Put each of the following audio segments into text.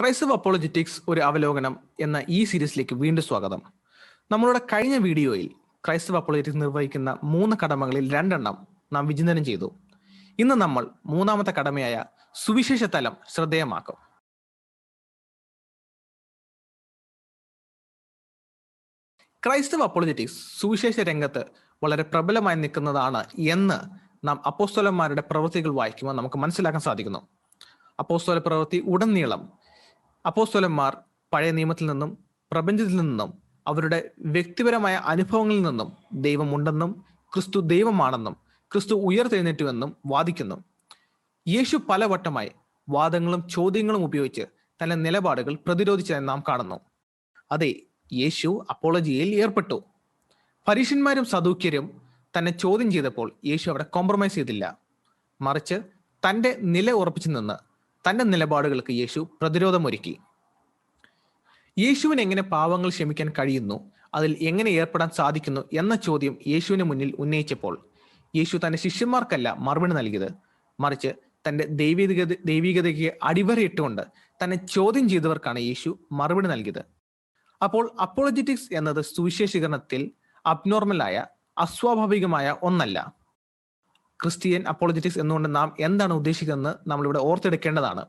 ക്രൈസ്തവ അപ്പോളജറ്റിക്സ് ഒരു അവലോകനം എന്ന ഈ സീരീസിലേക്ക് വീണ്ടും സ്വാഗതം. നമ്മളുടെ കഴിഞ്ഞ വീഡിയോയിൽ ക്രൈസ്തവ അപ്പോളജറ്റിക്സ് നിർവഹിക്കുന്ന മൂന്ന് കടമകളിൽ രണ്ടെണ്ണം നാം വിചിന്തനം ചെയ്തു. ഇന്ന് നമ്മൾ മൂന്നാമത്തെ കടമയായ സുവിശേഷ തലം ശ്രദ്ധേയമാക്കും. ക്രൈസ്തവ അപ്പോളജറ്റിക്സ് സുവിശേഷ രംഗത്ത് വളരെ പ്രബലമായി നിൽക്കുന്നതാണ് എന്ന് നാം അപ്പോസ്തോലന്മാരുടെ പ്രവൃത്തികൾ വായിക്കുമ്പോൾ നമുക്ക് മനസ്സിലാക്കാൻ സാധിക്കുന്നു. അപ്പോസ്തോല പ്രവൃത്തി ഉടനീളം അപ്പോസ്തലന്മാർ പഴയ നിയമത്തിൽ നിന്നും പ്രപഞ്ചത്തിൽ നിന്നും അവരുടെ വ്യക്തിപരമായ അനുഭവങ്ങളിൽ നിന്നും ദൈവമുണ്ടെന്നും ക്രിസ്തു ദൈവമാണെന്നും ക്രിസ്തു ഉയർത്തെഴുന്നേറ്റുവെന്നും വാദിക്കുന്നു. യേശു പലവട്ടമായി വാദങ്ങളും ചോദ്യങ്ങളും ഉപയോഗിച്ച് തന്റെ നിലപാടുകൾ പ്രതിരോധിച്ചതായി നാം കാണുന്നു. അതെ യേശു അപ്പോളജിയിൽ ഏർപ്പെട്ടു. പരീക്ഷന്മാരും സദൂക്യരും തന്നെ ചോദ്യം ചെയ്തപ്പോൾ യേശു അവിടെ കോംപ്രമൈസ് ചെയ്തില്ല. മറിച്ച് തന്റെ നില ഉറപ്പിച്ചു നിന്ന് തന്റെ നിലപാടുകൾക്ക് യേശു പ്രതിരോധമൊരുക്കി. യേശുവിന് എങ്ങനെ പാവങ്ങൾ ക്ഷമിക്കാൻ കഴിയുന്നു? അതിൽ എങ്ങനെ ഏർപ്പെടാൻ സാധിക്കുന്നു? എന്ന ചോദ്യം യേശുവിന് മുന്നിൽ ഉന്നയിച്ചപ്പോൾ യേശു തന്റെ ശിഷ്യന്മാർക്കല്ല മറുപടി നൽകിയത്. മറിച്ച് തന്റെ ദൈവിക ദൈവികതയ്ക്ക് അടിവരയിട്ടുകൊണ്ട് തന്നെ ചോദ്യം ചെയ്തവർക്കാണ് യേശു മറുപടി നൽകിയത്. അപ്പോൾ അപ്പോളജറ്റിക്സ് എന്നത് സുവിശേഷീകരണത്തിൽ അബ്നോർമലായ അസ്വാഭാവികമായ ഒന്നല്ല. ക്രിസ്ത്യൻ അപ്പോളജറ്റിക്സ് എന്നുകൊണ്ട് നാം എന്താണ് ഉദ്ദേശിക്കുന്നതെന്ന് നമ്മളിവിടെ ഓർത്തെടുക്കേണ്ടതാണ്.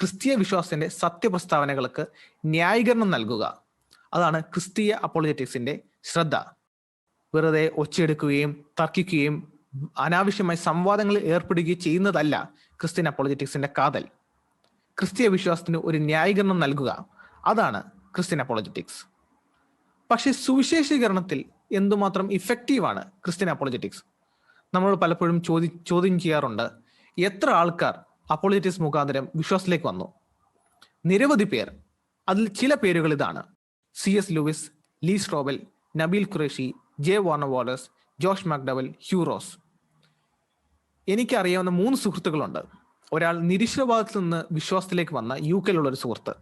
ക്രിസ്തീയ വിശ്വാസത്തിന്റെ സത്യപ്രസ്താവനകൾക്ക് ന്യായീകരണം നൽകുക. അതാണ് ക്രിസ്തീയ അപ്പോളജറ്റിക്സിന്റെ ശ്രദ്ധ. വെറുതെ ഒച്ചയെടുക്കുകയും തർക്കിക്കുകയും അനാവശ്യമായി സംവാദങ്ങളിൽ ഏർപ്പെടുകയും ചെയ്യുന്നതല്ല ക്രിസ്ത്യൻ അപ്പോളജറ്റിക്സിന്റെ കാതൽ. ക്രിസ്തീയ വിശ്വാസത്തിന് ഒരു ന്യായീകരണം നൽകുക. അതാണ് ക്രിസ്ത്യൻ അപ്പോളജറ്റിക്സ് പക്ഷേ സുവിശേഷീകരണത്തിൽ എന്തുമാത്രം ഇഫക്റ്റീവാണ് ക്രിസ്ത്യൻ അപ്പോളജറ്റിക്സ് നമ്മൾ പലപ്പോഴും ചോദി ചോദ്യം ചെയ്യാറുണ്ട്. എത്ര ആൾക്കാർ അപ്പോളിറ്റിസ് മുഖാന്തരം വിശ്വാസത്തിലേക്ക് വന്നു? നിരവധി പേർ. അതിൽ ചില പേരുകൾ ഇതാണ്. C S Lewis Lee Strobel Nabeel Qureshi J Warner Wallace Josh McDowell Hugh Ross എനിക്കറിയാവുന്ന മൂന്ന് സുഹൃത്തുക്കളുണ്ട്. ഒരാൾ നിരീശ്വരവാദത്തിൽ നിന്ന് വിശ്വാസത്തിലേക്ക് വന്ന യു കെയിലുള്ള ഒരു സുഹൃത്ത്.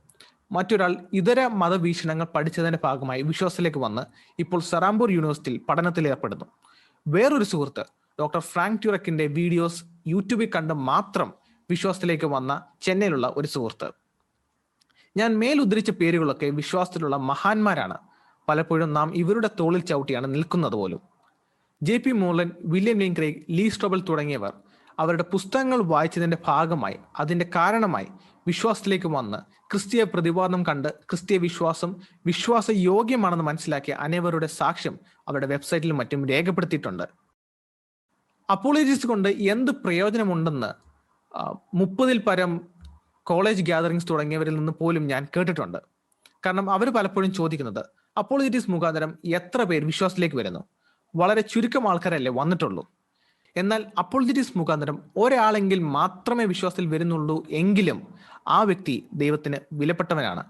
മറ്റൊരാൾ ഇതര മതവീക്ഷണങ്ങൾ പഠിച്ചതിന്റെ ഭാഗമായി വിശ്വാസത്തിലേക്ക് വന്ന് ഇപ്പോൾ സറാംപൂർ യൂണിവേഴ്സിറ്റിയിൽ പഠനത്തിൽ ഏർപ്പെടുന്നു. വേറൊരു സുഹൃത്ത് ഡോക്ടർ ഫ്രാങ്ക് ട്യൂറക്കിന്റെ വീഡിയോസ് യൂട്യൂബിൽ കണ്ട് മാത്രം വിശ്വാസത്തിലേക്ക് വന്ന ചെന്നൈയിലുള്ള ഒരു സുഹൃത്ത്. ഞാൻ മേലുദ്ധരിച്ച പേരുകളൊക്കെ വിശ്വാസത്തിലുള്ള മഹാന്മാരാണ്. പലപ്പോഴും നാം ഇവരുടെ തോളിൽ ചവിട്ടിയാണ് നിൽക്കുന്നത് പോലും. J P Moreland William Lane Craig Lee Strobel തുടങ്ങിയവർ അവരുടെ പുസ്തകങ്ങൾ വായിച്ചതിന്റെ ഭാഗമായി അതിന്റെ കാരണമായി വിശ്വാസത്തിലേക്ക് വന്ന് ക്രിസ്തീയ പ്രതിവാദം കണ്ട് ക്രിസ്തീയ വിശ്വാസം വിശ്വാസയോഗ്യമാണെന്ന് മനസ്സിലാക്കിയ അനേവരുടെ സാക്ഷ്യം അവരുടെ വെബ്സൈറ്റിലും മറ്റും രേഖപ്പെടുത്തിയിട്ടുണ്ട്. അപ്പോളജിസ്റ്റ് കൊണ്ട് എന്ത് പ്രയോജനമുണ്ടെന്ന് മുപ്പതിൽ പരം കോളേജ് ഗ്യാതറിങ്സ് തുടങ്ങിയവരിൽ നിന്ന് പോലും ഞാൻ കേട്ടിട്ടുണ്ട്. കാരണം അവർ പലപ്പോഴും ചോദിക്കുന്നത് അപ്പോളജിറ്റിക്സ് മുഖാന്തരം എത്ര പേർ വിശ്വാസത്തിലേക്ക് വരുന്നു? വളരെ ചുരുക്കം ആൾക്കാരല്ലേ വന്നിട്ടുള്ളൂ. എന്നാൽ അപ്പോളജിറ്റീസ് മുഖാന്തരം ഒരാളെങ്കിൽ മാത്രമേ വിശ്വാസത്തിൽ വരുന്നുള്ളൂ എങ്കിലും ആ വ്യക്തി ദൈവത്തിന് വിലപ്പെട്ടവനാണ്.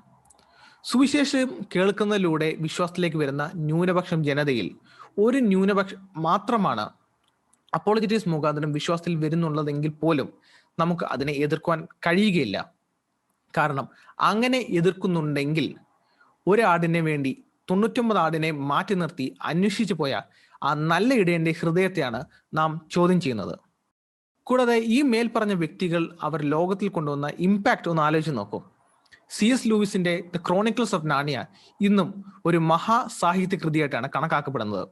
സുവിശേഷം കേൾക്കുന്നതിലൂടെ വിശ്വാസത്തിലേക്ക് വരുന്ന ന്യൂനപക്ഷം ജനതയിൽ ഒരു ന്യൂനപക്ഷം മാത്രമാണ് അപ്പോളജിറ്റിക്സ് മുഖാന്തരം വിശ്വാസത്തിൽ വരുന്നുള്ളതെങ്കിൽ പോലും നമുക്ക് അതിനെ എതിർക്കുവാൻ കഴിയുകയില്ല. കാരണം അങ്ങനെ എതിർക്കുന്നുണ്ടെങ്കിൽ ഒരാടിനെ വേണ്ടി തൊണ്ണൂറ്റൊമ്പത് ആടിനെ മാറ്റി നിർത്തി അന്വേഷിച്ചു പോയ ആ നല്ല ഇടയന്റെ ഹൃദയത്തെയാണ് നാം ചോദ്യം ചെയ്യുന്നത്. കൂടാതെ ഈ മേൽപ്പറഞ്ഞ വ്യക്തികൾ അവർ ലോകത്തിൽ കൊണ്ടുവന്ന ഇമ്പാക്റ്റ് ഒന്ന് ആലോചിച്ച് നോക്കൂ. സി എസ് ലൂയിസിന്റെ ദ ക്രോണിക്കിൾസ് ഓഫ് നാണിയ ഇന്നും ഒരു മഹാ സാഹിത്യ കൃതിയായിട്ടാണ് കണക്കാക്കപ്പെടുന്നത്.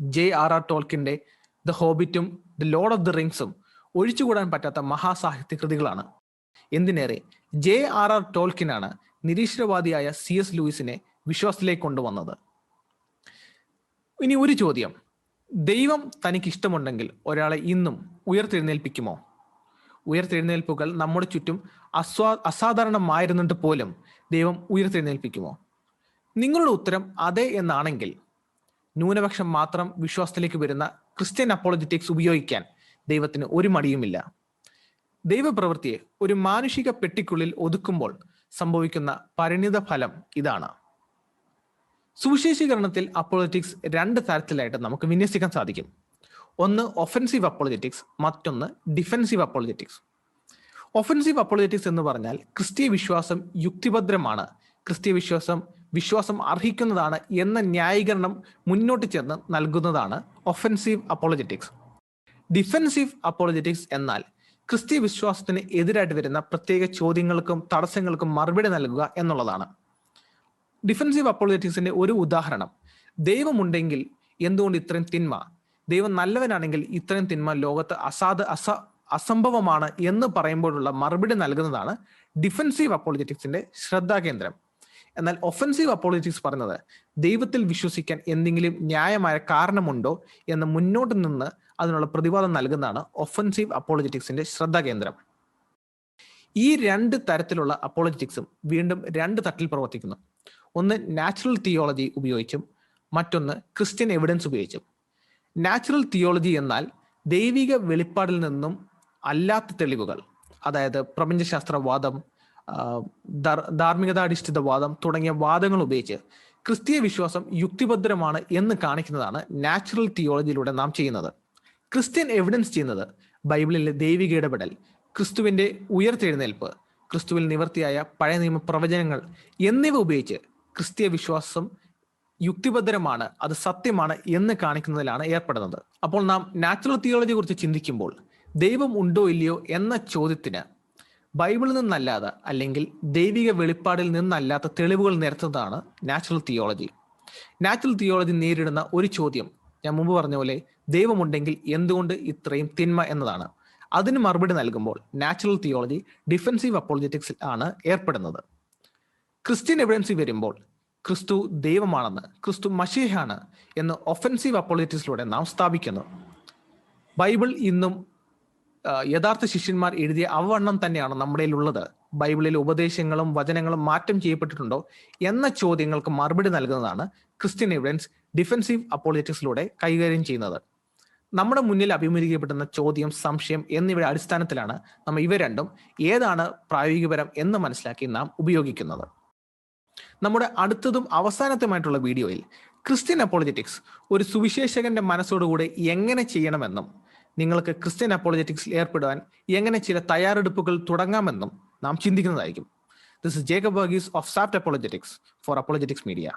ജെ ആർ ആർ ടോൾക്കിന്റെ ദ ഹോബിറ്റും ദ ലോർഡ് ഓഫ് ദി റിങ്സും ഒഴിച്ചുകൂടാൻ പറ്റാത്ത മഹാസാഹിത്യ കൃതികളാണ് എന്തിനേറെ ജെ ആർ ആർ ടോൾക്കിനാണ് നിരീശ്വരവാദിയായ സി എസ് ലൂയിസിനെ വിശ്വാസത്തിലേക്ക് കൊണ്ടുവന്നത്. ഇനി ഒരു ചോദ്യം. ദൈവം തനിക്ക് ഇഷ്ടമുണ്ടെങ്കിൽ ഒരാളെ ഇന്നും ഉയർത്തെഴുന്നേൽപ്പിക്കുമോ? ഉയർത്തെഴുന്നേൽപ്പുകൾ നമ്മുടെ ചുറ്റും അസ്വാ അസാധാരണമായിരുന്നിട്ട് പോലും ദൈവം ഉയർത്തെഴുന്നേൽപ്പിക്കുമോ? നിങ്ങളുടെ ഉത്തരം അതെ എന്നാണെങ്കിൽ ന്യൂനപക്ഷം മാത്രം വിശ്വാസത്തിലേക്ക് വരുന്ന ക്രിസ്ത്യൻ അപ്പോളജറ്റിക്സ് ഉപയോഗിക്കാൻ ദൈവത്തിന് ഒരു മടിയുമില്ല. ദൈവപ്രവൃത്തിയെ ഒരു മാനുഷിക പെട്ടിക്കുള്ളിൽ ഒതുക്കുമ്പോൾ സംഭവിക്കുന്ന പരിണിത ഫലം ഇതാണ്. സുവിശേഷീകരണത്തിൽ അപ്പോളജറ്റിക്സ് രണ്ട് തരത്തിലായിട്ട് നമുക്ക് വിന്യസിക്കാൻ സാധിക്കും. ഒന്ന് ഒഫൻസീവ് അപ്പോളജറ്റിക്സ് മറ്റൊന്ന് ഡിഫെൻസീവ് അപ്പോളജറ്റിക്സ് ഒഫൻസീവ് അപ്പോളജറ്റിക്സ് എന്ന് പറഞ്ഞാൽ ക്രിസ്തീയ വിശ്വാസം യുക്തിഭദ്രമാണ്. ക്രിസ്തീയ വിശ്വാസം വിശ്വാസം അർഹിക്കുന്നതാണ് എന്ന ന്യായീകരണം മുന്നോട്ട് ചെന്ന് നൽകുന്നതാണ് ഒഫൻസീവ് അപ്പോളജറ്റിക്സ് ഡിഫെൻസീവ് അപ്പോളജറ്റിക്സ് എന്നാൽ ക്രിസ്ത്യ വിശ്വാസത്തിന് എതിരായിട്ട് വരുന്ന പ്രത്യേക ചോദ്യങ്ങൾക്കും തടസ്സങ്ങൾക്കും മറുപടി നൽകുക എന്നുള്ളതാണ്. ഡിഫെൻസീവ് അപ്പോളജറ്റിക്സിന്റെ ഒരു ഉദാഹരണം ദൈവമുണ്ടെങ്കിൽ എന്തുകൊണ്ട് ഇത്രയും തിന്മ? ദൈവം നല്ലവനാണെങ്കിൽ ഇത്രയും തിന്മ ലോകത്ത് അസാധ അസ അസംഭവമാണ് എന്ന് പറയുമ്പോഴുള്ള മറുപടി നൽകുന്നതാണ് ഡിഫെൻസീവ് അപ്പോളജറ്റിക്സിന്റെ ശ്രദ്ധാകേന്ദ്രം. എന്നാൽ ഒഫൻസീവ് അപ്പോളജിക്സ് പറഞ്ഞത് ദൈവത്തിൽ വിശ്വസിക്കാൻ എന്തെങ്കിലും ന്യായമായ കാരണമുണ്ടോ എന്ന് മുന്നോട്ട് നിന്ന് അതിനുള്ള പ്രതിവാദം നൽകുന്നതാണ് ഒഫൻസീവ് അപ്പോളജറ്റിക്സിന്റെ ശ്രദ്ധാകേന്ദ്രം ഈ രണ്ട് തരത്തിലുള്ള അപ്പോളജറ്റിക്സും വീണ്ടും രണ്ട് തട്ടിൽ പ്രവർത്തിക്കുന്നു. ഒന്ന് നാച്ചുറൽ തിയോളജി ഉപയോഗിച്ചും മറ്റൊന്ന് ക്രിസ്ത്യൻ എവിഡൻസ് ഉപയോഗിച്ചും. നാച്ചുറൽ തിയോളജി എന്നാൽ ദൈവിക വെളിപ്പാടിൽ നിന്നും അല്ലാത്ത തെളിവുകൾ അതായത് പ്രപഞ്ചശാസ്ത്രവാദം ആ, ധാർ- ധാർമ്മികതാധിഷ്ഠിത തുടങ്ങിയ വാദങ്ങൾ ഉപയോഗിച്ച് ക്രിസ്തീയ വിശ്വാസം യുക്തിഭദ്രമാണ് എന്ന് കാണിക്കുന്നതാണ് നാച്ചുറൽ തിയോളജിയിലൂടെ നാം ചെയ്യുന്നത്. ക്രിസ്ത്യൻ എവിഡൻസ് ചെയ്യുന്നത് ബൈബിളിലെ ദൈവിക ഇടപെടൽ ക്രിസ്തുവിന്റെ ഉയർത്തെഴുന്നേൽപ്പ് ക്രിസ്തുവിൽ നിവർത്തിയായ പഴയ നിയമ പ്രവചനങ്ങൾ എന്നിവ ഉപയോഗിച്ച് ക്രിസ്തീയ വിശ്വാസം യുക്തിഭദ്രമാണ് അത് സത്യമാണ് എന്ന് കാണിക്കുന്നതിലാണ് ഏർപ്പെടുന്നത്. അപ്പോൾ നാം നാച്ചുറൽ തിയോളജിയെ കുറിച്ച് ചിന്തിക്കുമ്പോൾ ദൈവം ഉണ്ടോ ഇല്ലയോ എന്ന ചോദ്യത്തിന് ബൈബിളിൽ നിന്നല്ലാതെ അല്ലെങ്കിൽ ദൈവിക വെളിപ്പാടിൽ നിന്നല്ലാത്ത തെളിവുകൾ നിരത്തുന്നതാണ് നാച്ചുറൽ തിയോളജി. നാച്ചുറൽ തിയോളജി നേരിടുന്ന ഒരു ചോദ്യം ഞാൻ മുമ്പ് പറഞ്ഞ പോലെ ദൈവമുണ്ടെങ്കിൽ എന്തുകൊണ്ട് ഇത്രയും തിന്മ എന്നതാണ്. അതിന് മറുപടി നൽകുമ്പോൾ നാച്ചുറൽ തിയോളജി ഡിഫൻസീവ് അപ്പോളജറ്റിക്സിൽ ആണ് ഏർപ്പെടുന്നത്. ക്രിസ്ത്യൻ എവിഡൻസി വരുമ്പോൾ ക്രിസ്തു ദൈവമാണെന്ന് ക്രിസ്തു മഷീഹാണ് എന്ന് ഒഫൻസീവ് അപ്പോളജറ്റിക്സിലൂടെ നാം സ്ഥാപിക്കുന്നു. ബൈബിൾ ഇന്നും യഥാർത്ഥ ശിഷ്യന്മാർ എഴുതിയ അവവണ്ണം തന്നെയാണ് നമ്മുടെ ഉള്ളത് ബൈബിളിലെ ഉപദേശങ്ങളും വചനങ്ങളും മാറ്റം ചെയ്യപ്പെട്ടിട്ടുണ്ടോ എന്ന ചോദ്യങ്ങൾക്ക് മറുപടി നൽകുന്നതാണ് ക്രിസ്ത്യൻ എവിഡൻസ് ഡിഫൻസീവ് അപ്പോളിറ്റിക്സിലൂടെ കൈകാര്യം ചെയ്യുന്നത്. നമ്മുടെ മുന്നിൽ അഭിമുഖീകരിക്കപ്പെടുന്ന ചോദ്യം സംശയം എന്നിവയുടെ അടിസ്ഥാനത്തിലാണ് നമ്മൾ ഇവ രണ്ടും ഏതാണ് പ്രായോഗികപരം എന്ന് മനസ്സിലാക്കി നാം ഉപയോഗിക്കുന്നത്. നമ്മുടെ അടുത്തതും അവസാനത്തുമായിട്ടുള്ള വീഡിയോയിൽ ക്രിസ്ത്യൻ അപ്പോളജറ്റിക്സ് ഒരു സുവിശേഷകന്റെ മനസ്സോടുകൂടെ എങ്ങനെ ചെയ്യണമെന്നും നിങ്ങൾക്ക് ക്രിസ്ത്യൻ അപ്പോളജറ്റിക്സിൽ ഏർപ്പെടുവാൻ എങ്ങനെ ചില തയ്യാറെടുപ്പുകൾ തുടങ്ങാമെന്നും നാം ചിന്തിക്കുന്നതായിരിക്കും. This is Jacob Varghese of സാഫ്റ്റ് apologetics for apologetics media